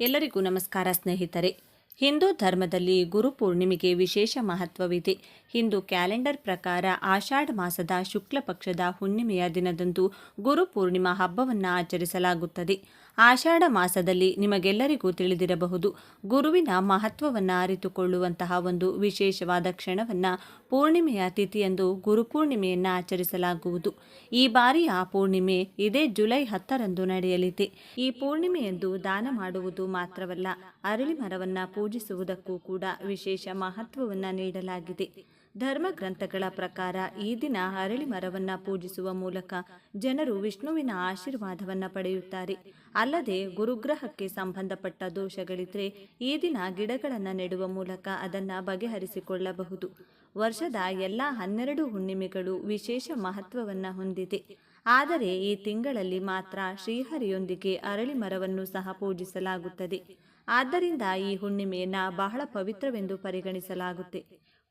ಎಲ್ಲರಿಗೂ ನಮಸ್ಕಾರ ಸ್ನೇಹಿತರೆ. ಹಿಂದೂ ಧರ್ಮದಲ್ಲಿ ಗುರು ಪೂರ್ಣಿಮೆಗೆ ವಿಶೇಷ ಮಹತ್ವವಿದೆ. ಹಿಂದೂ ಕ್ಯಾಲೆಂಡರ್ ಪ್ರಕಾರ ಆಷಾಢ ಮಾಸದ ಶುಕ್ಲ ಪಕ್ಷದ ಹುಣ್ಣಿಮೆಯ ದಿನದಂದು ಗುರು ಪೂರ್ಣಿಮಾ ಹಬ್ಬವನ್ನು ಆಚರಿಸಲಾಗುತ್ತದೆ. ಆಷಾಢ ಮಾಸದಲ್ಲಿ ನಿಮಗೆಲ್ಲರಿಗೂ ತಿಳಿದಿರಬಹುದು. ಗುರುವಿನ ಮಹತ್ವವನ್ನು ಅರಿತುಕೊಳ್ಳುವಂತಹ ಒಂದು ವಿಶೇಷವಾದ ಕ್ಷಣವನ್ನು ಪೂರ್ಣಿಮೆಯ ತಿಥಿಯಂದು ಗುರುಪೂರ್ಣಿಮೆಯನ್ನು ಆಚರಿಸಲಾಗುವುದು. ಈ ಬಾರಿಯ ಪೂರ್ಣಿಮೆ ಇದೇ ಜುಲೈ ಹತ್ತರಂದು ನಡೆಯಲಿದೆ. ಈ ಪೂರ್ಣಿಮೆಯಂದು ದಾನ ಮಾಡುವುದು ಮಾತ್ರವಲ್ಲ, ಅರಳಿ ಮರವನ್ನು ಪೂಜಿಸುವುದಕ್ಕೂ ಕೂಡ ವಿಶೇಷ ಮಹತ್ವವನ್ನು ನೀಡಲಾಗಿದೆ. ಧರ್ಮ ಗ್ರಂಥಗಳ ಪ್ರಕಾರ ಈ ದಿನ ಅರಳಿ ಮರವನ್ನ ಪೂಜಿಸುವ ಮೂಲಕ ಜನರು ವಿಷ್ಣುವಿನ ಆಶೀರ್ವಾದವನ್ನ ಪಡೆಯುತ್ತಾರೆ. ಅಲ್ಲದೆ ಗುರುಗ್ರಹಕ್ಕೆ ಸಂಬಂಧಪಟ್ಟ ದೋಷಗಳಿದ್ರೆ ಈ ದಿನ ಗಿಡಗಳನ್ನು ನೆಡುವ ಮೂಲಕ ಅದನ್ನು ಬಗೆಹರಿಸಿಕೊಳ್ಳಬಹುದು. ವರ್ಷದ ಎಲ್ಲ ಹನ್ನೆರಡು ಹುಣ್ಣಿಮೆಗಳು ವಿಶೇಷ ಮಹತ್ವವನ್ನು ಹೊಂದಿದೆ. ಆದರೆ ಈ ತಿಂಗಳಲ್ಲಿ ಮಾತ್ರ ಶ್ರೀಹರಿಯೊಂದಿಗೆ ಅರಳಿ ಮರವನ್ನು ಸಹ ಪೂಜಿಸಲಾಗುತ್ತದೆ. ಆದ್ದರಿಂದ ಈ ಹುಣ್ಣಿಮೆಯನ್ನ ಬಹಳ ಪವಿತ್ರವೆಂದು ಪರಿಗಣಿಸಲಾಗುತ್ತೆ.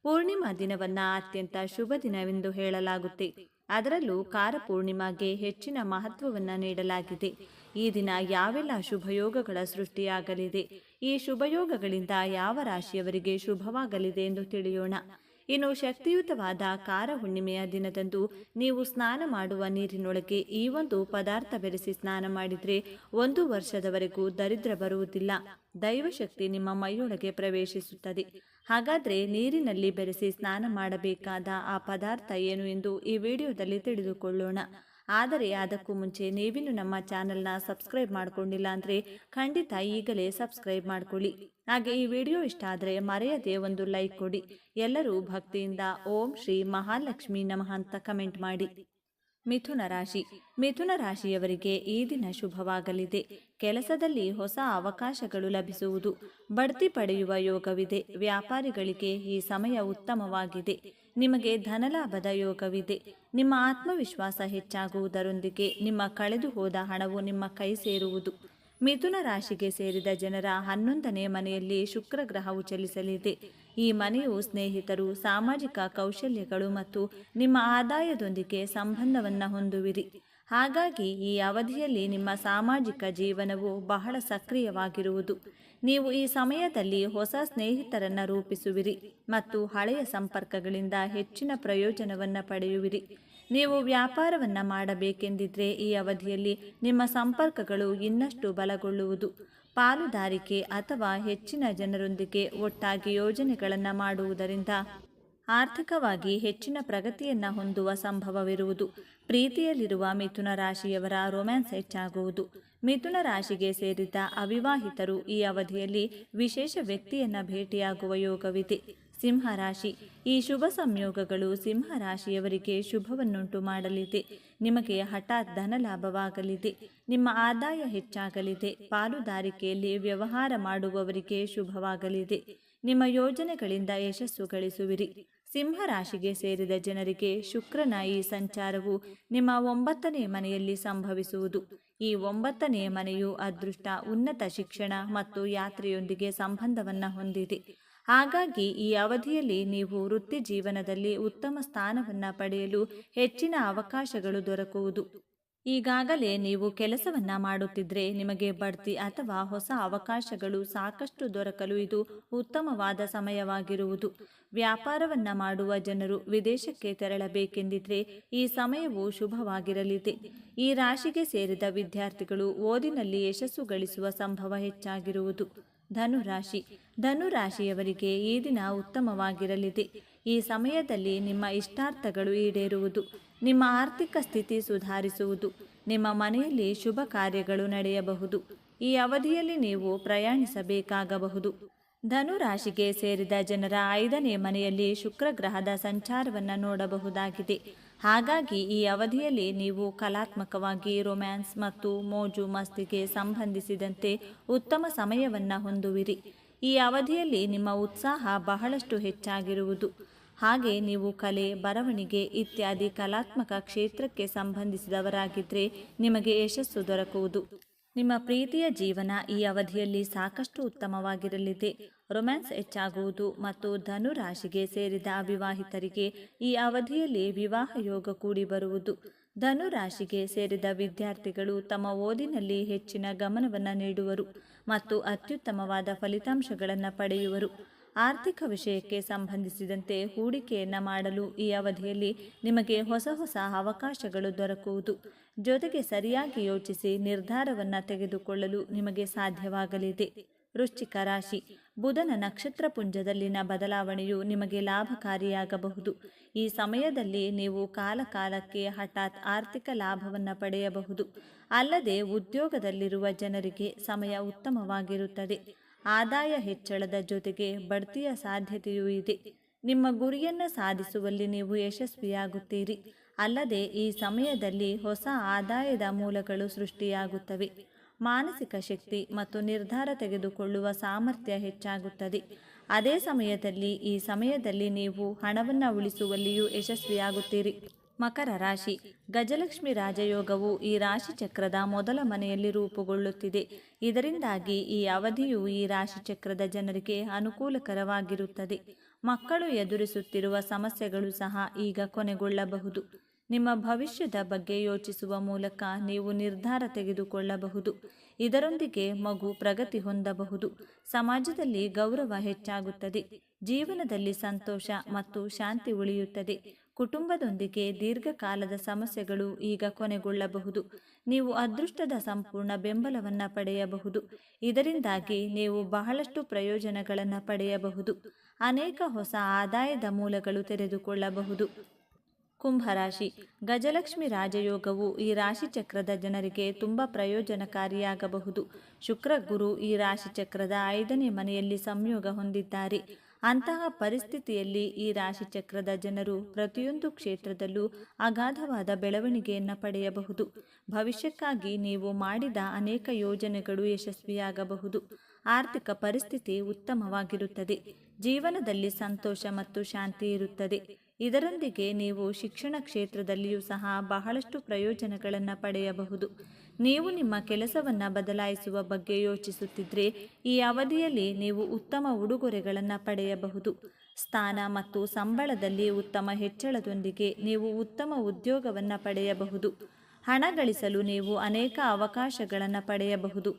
ಪೂರ್ಣಿಮಾ ದಿನವನ್ನ ಅತ್ಯಂತ ಶುಭ ದಿನವೆಂದು ಹೇಳಲಾಗುತ್ತೆ. ಅದರಲ್ಲೂ ಕಾರ ಪೂರ್ಣಿಮಾಗೆ ಹೆಚ್ಚಿನ ಮಹತ್ವವನ್ನ ನೀಡಲಾಗಿದೆ. ಈ ದಿನ ಯಾವೆಲ್ಲ ಶುಭಯೋಗಗಳ ಸೃಷ್ಟಿಯಾಗಲಿದೆ? ಈ ಶುಭಯೋಗಗಳಿಂದ ಯಾವ ರಾಶಿಯವರಿಗೆ ಶುಭವಾಗಲಿದೆ ಎಂದು ತಿಳಿಯೋಣ. ಇನ್ನು ಶಕ್ತಿಯುತವಾದ ಕಾರ ಹುಣ್ಣಿಮೆಯ ದಿನದಂದು ನೀವು ಸ್ನಾನ ಮಾಡುವ ನೀರಿನೊಳಗೆ ಈ ಒಂದು ಪದಾರ್ಥ ಬೆರೆಸಿ ಸ್ನಾನ ಮಾಡಿದರೆ ಒಂದು ವರ್ಷದವರೆಗೂ ದರಿದ್ರ ಬರುವುದಿಲ್ಲ. ದೈವಶಕ್ತಿ ನಿಮ್ಮ ಮೈಯೊಳಗೆ ಪ್ರವೇಶಿಸುತ್ತದೆ. ಹಾಗಾದರೆ ನೀರಿನಲ್ಲಿ ಬೆರೆಸಿ ಸ್ನಾನ ಮಾಡಬೇಕಾದ ಆ ಪದಾರ್ಥ ಏನು ಎಂದು ಈ ವಿಡಿಯೋದಲ್ಲಿ ತಿಳಿದುಕೊಳ್ಳೋಣ. ಆದರೆ ಅದಕ್ಕೂ ಮುಂಚೆ ನೀವಿನ್ನು ನಮ್ಮ ಚಾನೆಲ್ನ ಸಬ್ಸ್ಕ್ರೈಬ್ ಮಾಡಿಕೊಂಡಿಲ್ಲ ಅಂದರೆ ಖಂಡಿತ ಈಗಲೇ ಸಬ್ಸ್ಕ್ರೈಬ್ ಮಾಡಿಕೊಳ್ಳಿ. ಹಾಗೆ ಈ ವಿಡಿಯೋ ಇಷ್ಟ ಆದರೆ ಮರೆಯದೆ ಒಂದು ಲೈಕ್ ಕೊಡಿ. ಎಲ್ಲರೂ ಭಕ್ತಿಯಿಂದ ಓಂ ಶ್ರೀ ಮಹಾಲಕ್ಷ್ಮಿ ನಮಃ ಅಂತ ಕಮೆಂಟ್ ಮಾಡಿ. ಮಿಥುನ ರಾಶಿ. ಮಿಥುನ ರಾಶಿಯವರಿಗೆ ಈ ದಿನ ಶುಭವಾಗಲಿದೆ. ಕೆಲಸದಲ್ಲಿ ಹೊಸ ಅವಕಾಶಗಳು ಲಭಿಸುವುದು. ಬಡ್ತಿ ಪಡೆಯುವ ಯೋಗವಿದೆ. ವ್ಯಾಪಾರಿಗಳಿಗೆ ಈ ಸಮಯ ಉತ್ತಮವಾಗಿದೆ. ನಿಮಗೆ ಧನಲಾಭದ ಯೋಗವಿದೆ. ನಿಮ್ಮ ಆತ್ಮವಿಶ್ವಾಸ ಹೆಚ್ಚಾಗುವುದರೊಂದಿಗೆ ನಿಮ್ಮ ಕಳೆದು ಹೋದ ಹಣವು ನಿಮ್ಮ ಕೈ ಸೇರುವುದು. ಮಿಥುನ ರಾಶಿಗೆ ಸೇರಿದ ಜನರ ಹನ್ನೊಂದನೇ ಮನೆಯಲ್ಲಿ ಶುಕ್ರ ಗ್ರಹವು ಚಲಿಸಲಿದೆ. ಈ ಮನೆಯು ಸ್ನೇಹಿತರು, ಸಾಮಾಜಿಕ ಕೌಶಲ್ಯಗಳು ಮತ್ತು ನಿಮ್ಮ ಆದಾಯದೊಂದಿಗೆ ಸಂಬಂಧವನ್ನು ಹೊಂದುವಿರಿ. ಹಾಗಾಗಿ ಈ ಅವಧಿಯಲ್ಲಿ ನಿಮ್ಮ ಸಾಮಾಜಿಕ ಜೀವನವು ಬಹಳ ಸಕ್ರಿಯವಾಗಿರುವುದು. ನೀವು ಈ ಸಮಯದಲ್ಲಿ ಹೊಸ ಸ್ನೇಹಿತರನ್ನು ರೂಪಿಸುವಿರಿ ಮತ್ತು ಹಳೆಯ ಸಂಪರ್ಕಗಳಿಂದ ಹೆಚ್ಚಿನ ಪ್ರಯೋಜನವನ್ನು ಪಡೆಯುವಿರಿ. ನೀವು ವ್ಯಾಪಾರವನ್ನು ಮಾಡಬೇಕೆಂದಿದ್ರೆ ಈ ಅವಧಿಯಲ್ಲಿ ನಿಮ್ಮ ಸಂಪರ್ಕಗಳು ಇನ್ನಷ್ಟು ಬಲಗೊಳ್ಳುವುದು. ಪಾಲುದಾರಿಕೆ ಅಥವಾ ಹೆಚ್ಚಿನ ಜನರೊಂದಿಗೆ ಒಟ್ಟಾಗಿ ಯೋಜನೆಗಳನ್ನು ಮಾಡುವುದರಿಂದ ಆರ್ಥಿಕವಾಗಿ ಹೆಚ್ಚಿನ ಪ್ರಗತಿಯನ್ನು ಹೊಂದುವ ಸಂಭವವಿರುವುದು. ಪ್ರೀತಿಯಲ್ಲಿರುವ ಮಿಥುನ ರಾಶಿಯವರ ರೊಮ್ಯಾನ್ಸ್ ಹೆಚ್ಚಾಗುವುದು. ಮಿಥುನ ರಾಶಿಗೆ ಸೇರಿದ ಅವಿವಾಹಿತರು ಈ ಅವಧಿಯಲ್ಲಿ ವಿಶೇಷ ವ್ಯಕ್ತಿಯನ್ನು ಭೇಟಿಯಾಗುವ ಯೋಗವಿದೆ. ಸಿಂಹರಾಶಿ. ಈ ಶುಭ ಸಂಯೋಗಗಳು ಸಿಂಹರಾಶಿಯವರಿಗೆ ಶುಭವನ್ನುಂಟು ಮಾಡಲಿದೆ. ನಿಮಗೆ ಹಠಾತ್ ಧನ ಲಾಭವಾಗಲಿದೆ. ನಿಮ್ಮ ಆದಾಯ ಹೆಚ್ಚಾಗಲಿದೆ. ಪಾಲುದಾರಿಕೆಯಲ್ಲಿ ವ್ಯವಹಾರ ಮಾಡುವವರಿಗೆ ಶುಭವಾಗಲಿದೆ. ನಿಮ್ಮ ಯೋಜನೆಗಳಿಂದ ಯಶಸ್ಸು ಗಳಿಸುವಿರಿ. ಸಿಂಹರಾಶಿಗೆ ಸೇರಿದ ಜನರಿಗೆ ಶುಕ್ರನ ಈ ಸಂಚಾರವು ನಿಮ್ಮ ಒಂಬತ್ತನೇ ಮನೆಯಲ್ಲಿ ಸಂಭವಿಸುವುದು. ಈ ಒಂಬತ್ತನೇ ಮನೆಯು ಅದೃಷ್ಟ, ಉನ್ನತ ಶಿಕ್ಷಣ ಮತ್ತು ಯಾತ್ರೆಯೊಂದಿಗೆ ಸಂಬಂಧವನ್ನು ಹೊಂದಿದೆ. ಹಾಗಾಗಿ ಈ ಅವಧಿಯಲ್ಲಿ ನೀವು ವೃತ್ತಿ ಜೀವನದಲ್ಲಿ ಉತ್ತಮ ಸ್ಥಾನವನ್ನು ಪಡೆಯಲು ಹೆಚ್ಚಿನ ಅವಕಾಶಗಳು ದೊರಕುವುದು. ಈಗಾಗಲೇ ನೀವು ಕೆಲಸವನ್ನ ಮಾಡುತ್ತಿದ್ರೆ ನಿಮಗೆ ಬಡ್ತಿ ಅಥವಾ ಹೊಸ ಅವಕಾಶಗಳು ಸಾಕಷ್ಟು ದೊರಕಲು ಇದು ಉತ್ತಮವಾದ ಸಮಯವಾಗಿರುವುದು. ವ್ಯಾಪಾರವನ್ನ ಮಾಡುವ ಜನರು ವಿದೇಶಕ್ಕೆ ತೆರಳಬೇಕೆಂದಿದ್ರೆ ಈ ಸಮಯವು ಶುಭವಾಗಿರಲಿದೆ. ಈ ರಾಶಿಗೆ ಸೇರಿದ ವಿದ್ಯಾರ್ಥಿಗಳು ಓದಿನಲ್ಲಿ ಯಶಸ್ಸು ಗಳಿಸುವ ಸಂಭವ ಹೆಚ್ಚಾಗಿರುವುದು. ಧನುರಾಶಿ. ಧನುರಾಶಿಯವರಿಗೆ ಈ ದಿನ ಉತ್ತಮವಾಗಿರಲಿದೆ. ಈ ಸಮಯದಲ್ಲಿ ನಿಮ್ಮ ಇಷ್ಟಾರ್ಥಗಳು ಈಡೇರುವುದು, ನಿಮ್ಮ ಆರ್ಥಿಕ ಸ್ಥಿತಿ ಸುಧಾರಿಸುವುದು, ನಿಮ್ಮ ಮನೆಯಲ್ಲಿ ಶುಭ ಕಾರ್ಯಗಳು ನಡೆಯಬಹುದು. ಈ ಅವಧಿಯಲ್ಲಿ ನೀವು ಪ್ರಯಾಣಿಸಬೇಕಾಗಬಹುದು. ಧನುರಾಶಿಗೆ ಸೇರಿದ ಜನರ ಐದನೇ ಮನೆಯಲ್ಲಿ ಶುಕ್ರ ಗ್ರಹದ ಸಂಚಾರವನ್ನು ನೋಡಬಹುದಾಗಿದೆ. ಹಾಗಾಗಿ ಈ ಅವಧಿಯಲ್ಲಿ ನೀವು ಕಲಾತ್ಮಕವಾಗಿ ರೊಮ್ಯಾನ್ಸ್ ಮತ್ತು ಮೋಜು ಮಸ್ತಿಗೆ ಸಂಬಂಧಿಸಿದಂತೆ ಉತ್ತಮ ಸಮಯವನ್ನು ಹೊಂದುವಿರಿ. ಈ ಅವಧಿಯಲ್ಲಿ ನಿಮ್ಮ ಉತ್ಸಾಹ ಬಹಳಷ್ಟು ಹೆಚ್ಚಾಗಿರುವುದು. ಹಾಗೆ ನೀವು ಕಲೆ, ಬರವಣಿಗೆ ಇತ್ಯಾದಿ ಕಲಾತ್ಮಕ ಕ್ಷೇತ್ರಕ್ಕೆ ಸಂಬಂಧಿಸಿದವರಾಗಿದ್ದರೆ ನಿಮಗೆ ಯಶಸ್ಸು ದೊರಕುವುದು. ನಿಮ್ಮ ಪ್ರೀತಿಯ ಜೀವನ ಈ ಅವಧಿಯಲ್ಲಿ ಸಾಕಷ್ಟು ಉತ್ತಮವಾಗಿರಲಿದೆ. ರೊಮ್ಯಾನ್ಸ್ ಹೆಚ್ಚಾಗುವುದು ಮತ್ತು ಧನು ರಾಶಿಗೆ ಸೇರಿದ ಅವಿವಾಹಿತರಿಗೆ ಈ ಅವಧಿಯಲ್ಲಿ ವಿವಾಹ ಯೋಗ ಕೂಡಿ ಬರುವುದು. ಧನು ರಾಶಿಗೆ ಸೇರಿದ ವಿದ್ಯಾರ್ಥಿಗಳು ತಮ್ಮ ಓದಿನಲ್ಲಿ ಹೆಚ್ಚಿನ ಗಮನವನ್ನು ನೀಡುವರು ಮತ್ತು ಅತ್ಯುತ್ತಮವಾದ ಫಲಿತಾಂಶಗಳನ್ನು ಪಡೆಯುವರು. ಆರ್ಥಿಕ ವಿಷಯಕ್ಕೆ ಸಂಬಂಧಿಸಿದಂತೆ ಹೂಡಿಕೆಯನ್ನು ಮಾಡಲು ಈ ಅವಧಿಯಲ್ಲಿ ನಿಮಗೆ ಹೊಸ ಹೊಸ ಅವಕಾಶಗಳು ದೊರಕುವುದು. ಜೊತೆಗೆ ಸರಿಯಾಗಿ ಯೋಚಿಸಿ ನಿರ್ಧಾರವನ್ನು ತೆಗೆದುಕೊಳ್ಳಲು ನಿಮಗೆ ಸಾಧ್ಯವಾಗಲಿದೆ. ವೃಶ್ಚಿಕ ರಾಶಿ. ಬುಧನ ನಕ್ಷತ್ರ ಪುಂಜದಲ್ಲಿನ ಬದಲಾವಣೆಯು ನಿಮಗೆ ಲಾಭಕಾರಿಯಾಗಬಹುದು. ಈ ಸಮಯದಲ್ಲಿ ನೀವು ಕಾಲಕಾಲಕ್ಕೆ ಹಠಾತ್ ಆರ್ಥಿಕ ಲಾಭವನ್ನು ಪಡೆಯಬಹುದು. ಅಲ್ಲದೆ ಉದ್ಯೋಗದಲ್ಲಿರುವ ಜನರಿಗೆ ಸಮಯ ಉತ್ತಮವಾಗಿರುತ್ತದೆ. ಆದಾಯ ಹೆಚ್ಚಳದ ಜೊತೆಗೆ ಬಡ್ತಿಯ ಸಾಧ್ಯತೆಯೂ ಇದೆ. ನಿಮ್ಮ ಗುರಿಯನ್ನು ಸಾಧಿಸುವಲ್ಲಿ ನೀವು ಯಶಸ್ವಿಯಾಗುತ್ತೀರಿ. ಅಲ್ಲದೆ ಈ ಸಮಯದಲ್ಲಿ ಹೊಸ ಆದಾಯದ ಮೂಲಗಳು ಸೃಷ್ಟಿಯಾಗುತ್ತವೆ. ಮಾನಸಿಕ ಶಕ್ತಿ ಮತ್ತು ನಿರ್ಧಾರ ತೆಗೆದುಕೊಳ್ಳುವ ಸಾಮರ್ಥ್ಯ ಹೆಚ್ಚಾಗುತ್ತದೆ. ಅದೇ ಸಮಯದಲ್ಲಿ, ಈ ಸಮಯದಲ್ಲಿ ನೀವು ಹಣವನ್ನು ಉಳಿಸುವಲ್ಲಿಯೂ ಯಶಸ್ವಿಯಾಗುತ್ತೀರಿ. ಮಕರ ರಾಶಿ. ಗಜಲಕ್ಷ್ಮಿ ರಾಜಯೋಗವು ಈ ರಾಶಿ ಚಕ್ರದ ಮೊದಲ ಮನೆಯಲ್ಲಿ ರೂಪುಗೊಳ್ಳುತ್ತಿದೆ. ಇದರಿಂದಾಗಿ ಈ ಅವಧಿಯು ಈ ರಾಶಿ ಚಕ್ರದ ಜನರಿಗೆ ಅನುಕೂಲಕರವಾಗಿರುತ್ತದೆ. ಮಕ್ಕಳು ಎದುರಿಸುತ್ತಿರುವ ಸಮಸ್ಯೆಗಳು ಸಹ ಈಗ ಕೊನೆಗೊಳ್ಳಬಹುದು. ನಿಮ್ಮ ಭವಿಷ್ಯದ ಬಗ್ಗೆ ಯೋಚಿಸುವ ಮೂಲಕ ನೀವು ನಿರ್ಧಾರ ತೆಗೆದುಕೊಳ್ಳಬಹುದು. ಇದರೊಂದಿಗೆ ಮಗು ಪ್ರಗತಿ ಹೊಂದಬಹುದು. ಸಮಾಜದಲ್ಲಿ ಗೌರವ ಹೆಚ್ಚಾಗುತ್ತದೆ. ಜೀವನದಲ್ಲಿ ಸಂತೋಷ ಮತ್ತು ಶಾಂತಿ ಉಳಿಯುತ್ತದೆ. ಕುಟುಂಬದೊಂದಿಗೆ ದೀರ್ಘಕಾಲದ ಸಮಸ್ಯೆಗಳು ಈಗ ಕೊನೆಗೊಳ್ಳಬಹುದು. ನೀವು ಅದೃಷ್ಟದ ಸಂಪೂರ್ಣ ಬೆಂಬಲವನ್ನು ಪಡೆಯಬಹುದು. ಇದರಿಂದಾಗಿ ನೀವು ಬಹಳಷ್ಟು ಪ್ರಯೋಜನಗಳನ್ನು ಪಡೆಯಬಹುದು. ಅನೇಕ ಹೊಸ ಆದಾಯದ ಮೂಲಗಳು ತೆರೆದುಕೊಳ್ಳಬಹುದು. ಕುಂಭರಾಶಿ ಗಜಲಕ್ಷ್ಮಿ ರಾಜಯೋಗವು ಈ ರಾಶಿ ಚಕ್ರದ ಜನರಿಗೆ ತುಂಬ ಪ್ರಯೋಜನಕಾರಿಯಾಗಬಹುದು. ಶುಕ್ರ ಗುರು ಈ ರಾಶಿ ಚಕ್ರದ ಐದನೇ ಮನೆಯಲ್ಲಿ ಸಂಯೋಗ ಹೊಂದಿದ್ದಾರೆ. ಅಂತಹ ಪರಿಸ್ಥಿತಿಯಲ್ಲಿ ಈ ರಾಶಿ ಚಕ್ರದ ಜನರು ಪ್ರತಿಯೊಂದು ಕ್ಷೇತ್ರದಲ್ಲೂ ಅಗಾಧವಾದ ಬೆಳವಣಿಗೆಯನ್ನು ಪಡೆಯಬಹುದು. ಭವಿಷ್ಯಕ್ಕಾಗಿ ನೀವು ಮಾಡಿದ ಅನೇಕ ಯೋಜನೆಗಳು ಯಶಸ್ವಿಯಾಗಬಹುದು. ಆರ್ಥಿಕ ಪರಿಸ್ಥಿತಿ ಉತ್ತಮವಾಗಿರುತ್ತದೆ. ಜೀವನದಲ್ಲಿ ಸಂತೋಷ ಮತ್ತು ಶಾಂತಿ ಇರುತ್ತದೆ. ಇದರೊಂದಿಗೆ ನೀವು ಶಿಕ್ಷಣ ಕ್ಷೇತ್ರದಲ್ಲಿಯೂ ಸಹ ಬಹಳಷ್ಟು ಪ್ರಯೋಜನಗಳನ್ನು ಪಡೆಯಬಹುದು. ನೀವು ನಿಮ್ಮ ಕೆಲಸವನ್ನು ಬದಲಾಯಿಸುವ ಬಗ್ಗೆ ಯೋಚಿಸುತ್ತಿದ್ದರೆ ಈ ಅವಧಿಯಲ್ಲಿ ನೀವು ಉತ್ತಮ ಉಡುಗೊರೆಗಳನ್ನು ಪಡೆಯಬಹುದು. ಸ್ಥಾನ ಮತ್ತು ಸಂಬಳದಲ್ಲಿ ಉತ್ತಮ ಹೆಚ್ಚಳದೊಂದಿಗೆ ನೀವು ಉತ್ತಮ ಉದ್ಯೋಗವನ್ನು ಪಡೆಯಬಹುದು. ಹಣ ಗಳಿಸಲು ನೀವು ಅನೇಕ ಅವಕಾಶಗಳನ್ನು ಪಡೆಯಬಹುದು.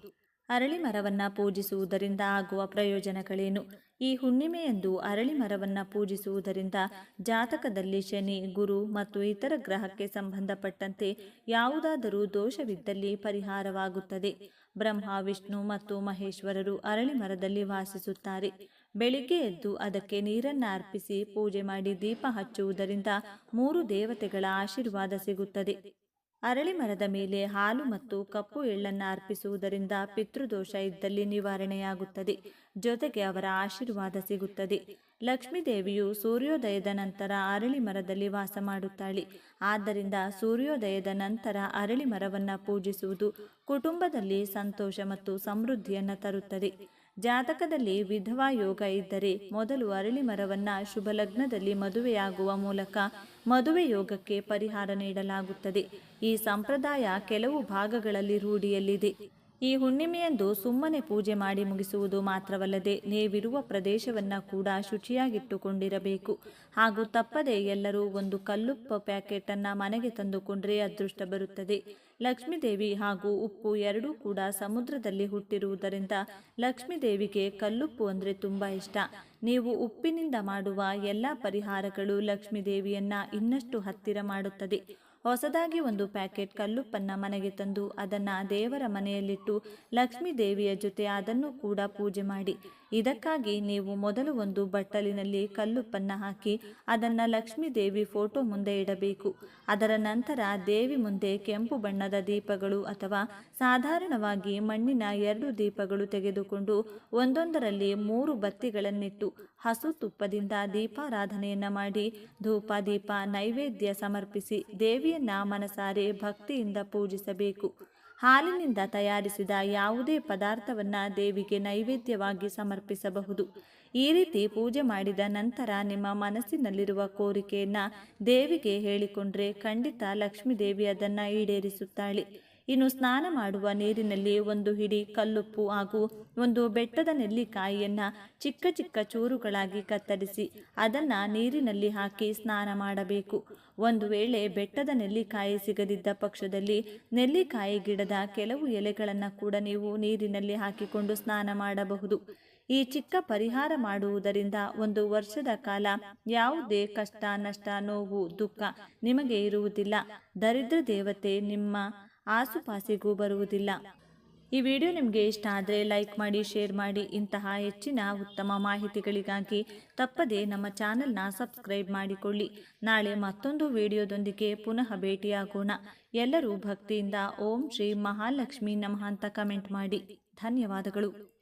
ಅರಳಿ ಮರವನ್ನು ಪೂಜಿಸುವುದರಿಂದ ಆಗುವ ಪ್ರಯೋಜನಗಳೇನು? ಈ ಹುಣ್ಣಿಮೆಯಂದು ಅರಳಿ ಮರವನ್ನು ಪೂಜಿಸುವುದರಿಂದ ಜಾತಕದಲ್ಲಿ ಶನಿ, ಗುರು ಮತ್ತು ಇತರ ಗ್ರಹಕ್ಕೆ ಸಂಬಂಧಪಟ್ಟಂತೆ ಯಾವುದಾದರೂ ದೋಷವಿದ್ದಲ್ಲಿ ಪರಿಹಾರವಾಗುತ್ತದೆ. ಬ್ರಹ್ಮ, ವಿಷ್ಣು ಮತ್ತು ಮಹೇಶ್ವರರು ಅರಳಿ ಮರದಲ್ಲಿ ವಾಸಿಸುತ್ತಾರೆ. ಬೆಳಿಗ್ಗೆ ಎದ್ದು ಅದಕ್ಕೆ ನೀರನ್ನು ಅರ್ಪಿಸಿ ಪೂಜೆ ಮಾಡಿ ದೀಪ ಹಚ್ಚುವುದರಿಂದ ಮೂರು ದೇವತೆಗಳ ಆಶೀರ್ವಾದ ಸಿಗುತ್ತದೆ. ಅರಳಿ ಮರದ ಮೇಲೆ ಹಾಲು ಮತ್ತು ಕಪ್ಪು ಎಳ್ಳನ್ನು ಅರ್ಪಿಸುವುದರಿಂದ ಪಿತೃದೋಷ ಇದ್ದಲ್ಲಿ ನಿವಾರಣೆಯಾಗುತ್ತದೆ. ಜೊತೆಗೆ ಅವರ ಆಶೀರ್ವಾದ ಸಿಗುತ್ತದೆ. ಲಕ್ಷ್ಮೀ ದೇವಿಯು ಸೂರ್ಯೋದಯದ ನಂತರ ಅರಳಿ ಮರದಲ್ಲಿ ವಾಸ ಮಾಡುತ್ತಾಳೆ. ಆದ್ದರಿಂದ ಸೂರ್ಯೋದಯದ ನಂತರ ಅರಳಿ ಮರವನ್ನು ಪೂಜಿಸುವುದು ಕುಟುಂಬದಲ್ಲಿ ಸಂತೋಷ ಮತ್ತು ಸಮೃದ್ಧಿಯನ್ನು ತರುತ್ತದೆ. ಜಾತಕದಲ್ಲಿ ವಿಧವಾ ಯೋಗ ಇದ್ದರೆ ಮೊದಲು ಅರಳಿ ಮರವನ್ನ ಶುಭ ಲಗ್ನದಲ್ಲಿ ಮದುವೆಯಾಗುವ ಮೂಲಕ ಮದುವೆ ಯೋಗಕ್ಕೆ ಪರಿಹಾರ ನೀಡಲಾಗುತ್ತದೆ. ಈ ಸಂಪ್ರದಾಯ ಕೆಲವು ಭಾಗಗಳಲ್ಲಿ ರೂಢಿಯಲ್ಲಿದೆ. ಈ ಹುಣ್ಣಿಮೆಯಂದು ಸುಮ್ಮನೆ ಪೂಜೆ ಮಾಡಿ ಮುಗಿಸುವುದು ಮಾತ್ರವಲ್ಲದೆ ನೀವಿರುವ ಪ್ರದೇಶವನ್ನು ಕೂಡ ಶುಚಿಯಾಗಿಟ್ಟುಕೊಂಡಿರಬೇಕು. ಹಾಗೂ ತಪ್ಪದೆ ಎಲ್ಲರೂ ಒಂದು ಕಲ್ಲುಪ್ಪ ಪ್ಯಾಕೆಟನ್ನು ಮನೆಗೆ ತಂದುಕೊಂಡ್ರೆ ಅದೃಷ್ಟ ಬರುತ್ತದೆ. ಲಕ್ಷ್ಮೀದೇವಿ ಹಾಗೂ ಉಪ್ಪು ಎರಡೂ ಕೂಡ ಸಮುದ್ರದಲ್ಲಿ ಹುಟ್ಟಿರುವುದರಿಂದ ಲಕ್ಷ್ಮೀದೇವಿಗೆ ಕಲ್ಲುಪ್ಪು ಅಂದರೆ ತುಂಬ ಇಷ್ಟ. ನೀವು ಉಪ್ಪಿನಿಂದ ಮಾಡುವ ಎಲ್ಲ ಪರಿಹಾರಗಳು ಲಕ್ಷ್ಮೀದೇವಿಯನ್ನು ಇನ್ನಷ್ಟು ಹತ್ತಿರ ಮಾಡುತ್ತದೆ. ಹೊಸದಾಗಿ ಒಂದು ಪ್ಯಾಕೆಟ್ ಕಲ್ಲುಪ್ಪನ್ನ ಮನೆಗೆ ತಂದು ಅದನ್ನ ದೇವರ ಮನೆಯಲ್ಲಿಟ್ಟು ಲಕ್ಷ್ಮೀ ದೇವಿಯ ಜೊತೆ ಅದನ್ನು ಕೂಡ ಪೂಜೆ ಮಾಡಿ. ಇದಕ್ಕಾಗಿ ನೀವು ಮೊದಲು ಒಂದು ಬಟ್ಟಲಿನಲ್ಲಿ ಕಲ್ಲುಪ್ಪನ್ನು ಹಾಕಿ ಅದನ್ನು ಲಕ್ಷ್ಮೀ ದೇವಿ ಫೋಟೋ ಮುಂದೆ ಇಡಬೇಕು. ಅದರ ನಂತರ ದೇವಿ ಮುಂದೆ ಕೆಂಪು ಬಣ್ಣದ ದೀಪಗಳು ಅಥವಾ ಸಾಧಾರಣವಾಗಿ ಮಣ್ಣಿನ ಎರಡು ದೀಪಗಳು ತೆಗೆದುಕೊಂಡು ಒಂದೊಂದರಲ್ಲಿ ಮೂರು ಬತ್ತಿಗಳನ್ನಿಟ್ಟು ಹಸು ತುಪ್ಪದಿಂದ ದೀಪಾರಾಧನೆಯನ್ನು ಮಾಡಿ ಧೂಪ, ದೀಪ, ನೈವೇದ್ಯ ಸಮರ್ಪಿಸಿ ದೇವಿಯನ್ನ ಮನಸಾರೆ ಭಕ್ತಿಯಿಂದ ಪೂಜಿಸಬೇಕು. ಹಾಲಿನಿಂದ ತಯಾರಿಸಿದ ಯಾವುದೇ ಪದಾರ್ಥವನ್ನು ದೇವಿಗೆ ನೈವೇದ್ಯವಾಗಿ ಸಮರ್ಪಿಸಬಹುದು. ಈ ರೀತಿ ಪೂಜೆ ಮಾಡಿದ ನಂತರ ನಿಮ್ಮ ಮನಸ್ಸಿನಲ್ಲಿರುವ ಕೋರಿಕೆಯನ್ನು ದೇವಿಗೆ ಹೇಳಿಕೊಂಡ್ರೆ ಖಂಡಿತ ಲಕ್ಷ್ಮೀದೇವಿ ದೇವಿ ಅದನ್ನ ಈಡೇರಿಸುತ್ತಾಳೆ. ಇನ್ನು ಸ್ನಾನ ಮಾಡುವ ನೀರಿನಲ್ಲಿ ಒಂದು ಹಿಡಿ ಕಲ್ಲುಪ್ಪು ಹಾಗೂ ಒಂದು ಬೆಟ್ಟದ ನೆಲ್ಲಿಕಾಯಿಯನ್ನ ಚಿಕ್ಕ ಚಿಕ್ಕ ಚೂರುಗಳಾಗಿ ಕತ್ತರಿಸಿ ಅದನ್ನ ನೀರಿನಲ್ಲಿ ಹಾಕಿ ಸ್ನಾನ ಮಾಡಬೇಕು. ಒಂದು ವೇಳೆ ಬೆಟ್ಟದ ನೆಲ್ಲಿಕಾಯಿ ಸಿಗದಿದ್ದ ಪಕ್ಷದಲ್ಲಿ ನೆಲ್ಲಿಕಾಯಿ ಗಿಡದ ಕೆಲವು ಎಲೆಗಳನ್ನು ಕೂಡ ನೀವು ನೀರಿನಲ್ಲಿ ಹಾಕಿಕೊಂಡು ಸ್ನಾನ ಮಾಡಬಹುದು. ಈ ಚಿಕ್ಕ ಪರಿಹಾರ ಮಾಡುವುದರಿಂದ ಒಂದು ವರ್ಷದ ಕಾಲ ಯಾವುದೇ ಕಷ್ಟ, ನಷ್ಟ, ನೋವು, ದುಃಖ ನಿಮಗೆ ಇರುವುದಿಲ್ಲ. ದರಿದ್ರ ದೇವತೆ ನಿಮ್ಮ ಆಸುಪಾಸಿಗೂ ಬರುವುದಿಲ್ಲ. ಈ ವಿಡಿಯೋ ನಿಮಗೆ ಇಷ್ಟ ಆದರೆ ಲೈಕ್ ಮಾಡಿ, ಶೇರ್ ಮಾಡಿ. ಇಂತಹ ಹೆಚ್ಚಿನ ಉತ್ತಮ ಮಾಹಿತಿಗಳಿಗಾಗಿ ತಪ್ಪದೇ ನಮ್ಮ ಚಾನಲ್ನ ಸಬ್ಸ್ಕ್ರೈಬ್ ಮಾಡಿಕೊಳ್ಳಿ. ನಾಳೆ ಮತ್ತೊಂದು ವಿಡಿಯೋದೊಂದಿಗೆ ಪುನಃ ಭೇಟಿಯಾಗೋಣ. ಎಲ್ಲರೂ ಭಕ್ತಿಯಿಂದ ಓಂ ಶ್ರೀ ಮಹಾಲಕ್ಷ್ಮಿ ನಮಃ ಅಂತ ಕಮೆಂಟ್ ಮಾಡಿ. ಧನ್ಯವಾದಗಳು.